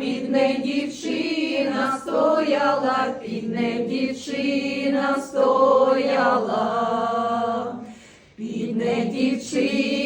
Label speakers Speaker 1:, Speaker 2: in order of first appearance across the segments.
Speaker 1: під нею дівчина стояла, бідне дівчина стояла, бідне дівчина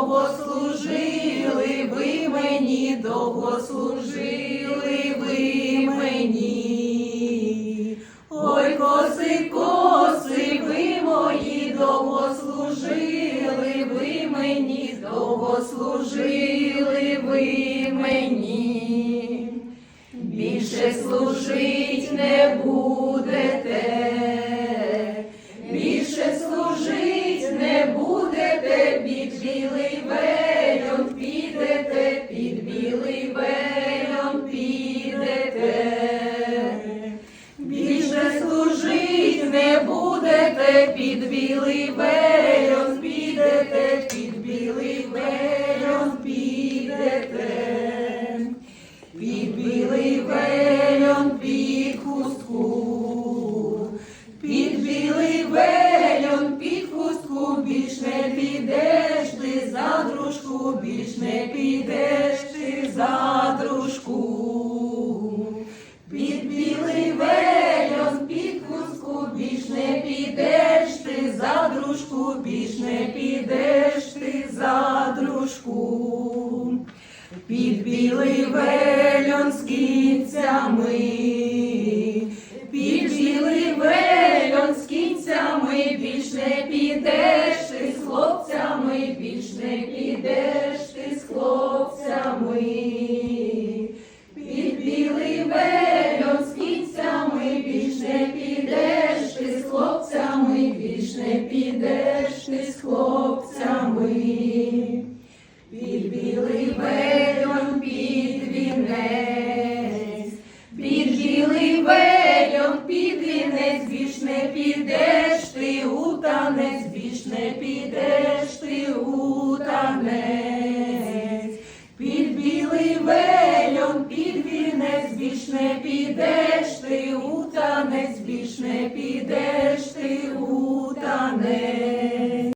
Speaker 1: довго служили ви мені, довго служили ви мені. Ой, коси, коси ви мої, довго служили ви мені, довго служили ви мені. Більше служить не будете, білий вельон підете, під білий вельон підете. Більше служить не будете, під білий вельон підете, під білий вельон підете. Під білий вельон під хустку, під білий вельон дружку, більш не підеш ти за дружку. Під білий вельон під хустку, більш не підеш ти за дружку, більш не підеш ти за дружку. Під білий вельон з кінцями, підеш ти у танець, більш не підеш ти у під білий вельон, під вінець, більш не підеш ти у танець, більш не підеш ти у.